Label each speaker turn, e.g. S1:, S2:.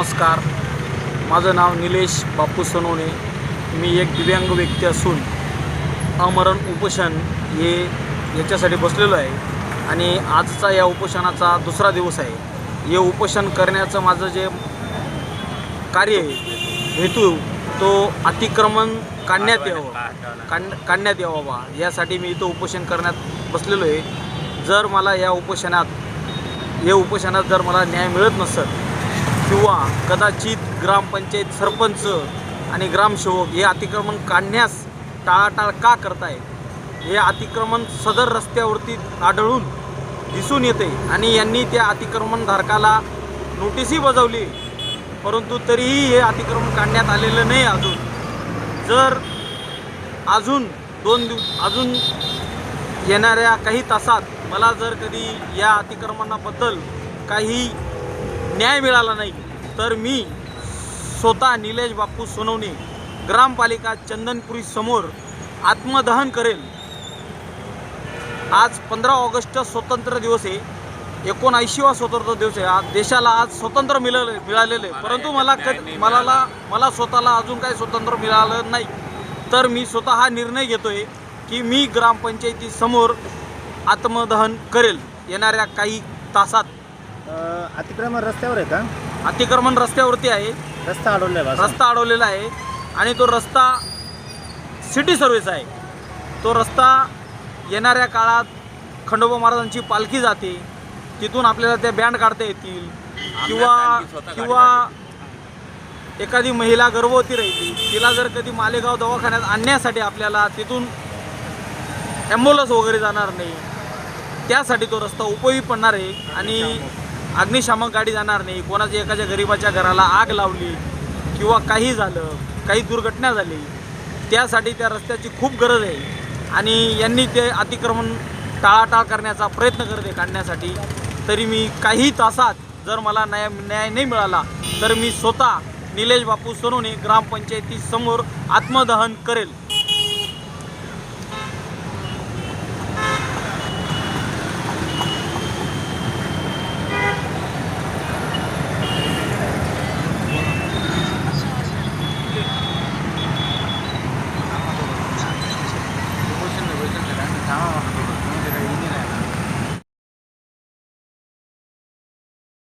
S1: नमस्कार. माझं नाव निलेश बापू सोनवणे. मी एक दिव्यांग व्यक्ती असून अमरण उपोषण हे याच्यासाठी बसलेलो आहे. आणि आजचा या उपोषणाचा दुसरा दिवस आहे. हे उपोषण करण्याचं माझं जे कार्य आहे हेतू तो अतिक्रमण काढण्यात यावं. काढ काढण्यात यावं बा. यासाठी मी इथं उपोषण करण्यात बसलेलो आहे. जर मला या उपोषणात या उपोषणात जर मला न्याय मिळत नसत किंवा कदाचित ग्रामपंचायत सरपंच आणि ग्रामसेवक हे अतिक्रमण काढण्यास टाळाटाळ का करताय? हे अतिक्रमण सदर रस्त्यावरती आढळून दिसून येते आणि यांनी त्या अतिक्रमणधारकाला नोटीसही बजावली. परंतु तरीही हे अतिक्रमण काढण्यात आलेलं नाही अजून. जर अजून दोन दिव अजून येणाऱ्या काही तासात मला जर कधी या अतिक्रमणाबद्दल काही न्याय मिळाला नाही तर मी स्वतः निलेश बापू सोनवणे ग्रामपालिका चंदनपुरी समोर आत्मदहन करेल. आज पंधरा ऑगस्ट स्वतंत्र दिवस आहे. एकोणऐंशीवा स्वतंत्र दिवस आहे. आज देशाला आज स्वतंत्र मिळालं मिळालेलं आहे. परंतु मला कधी मला मला स्वतःला अजून काही स्वतंत्र मिळालं नाही. तर मी स्वतः हा निर्णय घेतोय की मी ग्रामपंचायतीसमोर आत्मदहन करेल. येणाऱ्या काही तासात
S2: अ, अतिक्रमण रस्त्यावर आहे का?
S1: अतिक्रमण रस्त्यावरती आहे.
S2: रस्ता अडवलाय बा
S1: रस्ता अडवलेला आहे आणि तो रस्ता सिटी सर्व्हिस आहे. तो रस्ता येणाऱ्या काळात खंडोबा महाराजांची पालखी जाते. तिथून आपल्याला त्या बँड काढता येतील. किंवा किंवा एखादी महिला गर्भवती राहिली तिला जर कधी मालेगाव दवाखान्यात आणण्यासाठी आपल्याला तिथून ॲम्ब्युलन्स वगैरे जाणार नाही त्यासाठी तो रस्ता उपयोगी पडणार आहे. आणि अग्निशामक गाडी जाणार नाही कोणाच्या एखाद्या गरिबाच्या घराला आग लावली किंवा काही झालं काही दुर्घटना झाली त्यासाठी त्या रस्त्याची खूप गरज आहे. आणि यांनी ते अतिक्रमण टाळाटाळ करण्याचा प्रयत्न करते काढण्यासाठी. तरी मी काही तासात जर मला न्याय न्याय नाही मिळाला तर मी स्वतः निलेश बापू सोनवणे ग्रामपंचायतीसमोर आत्मदहन करेल.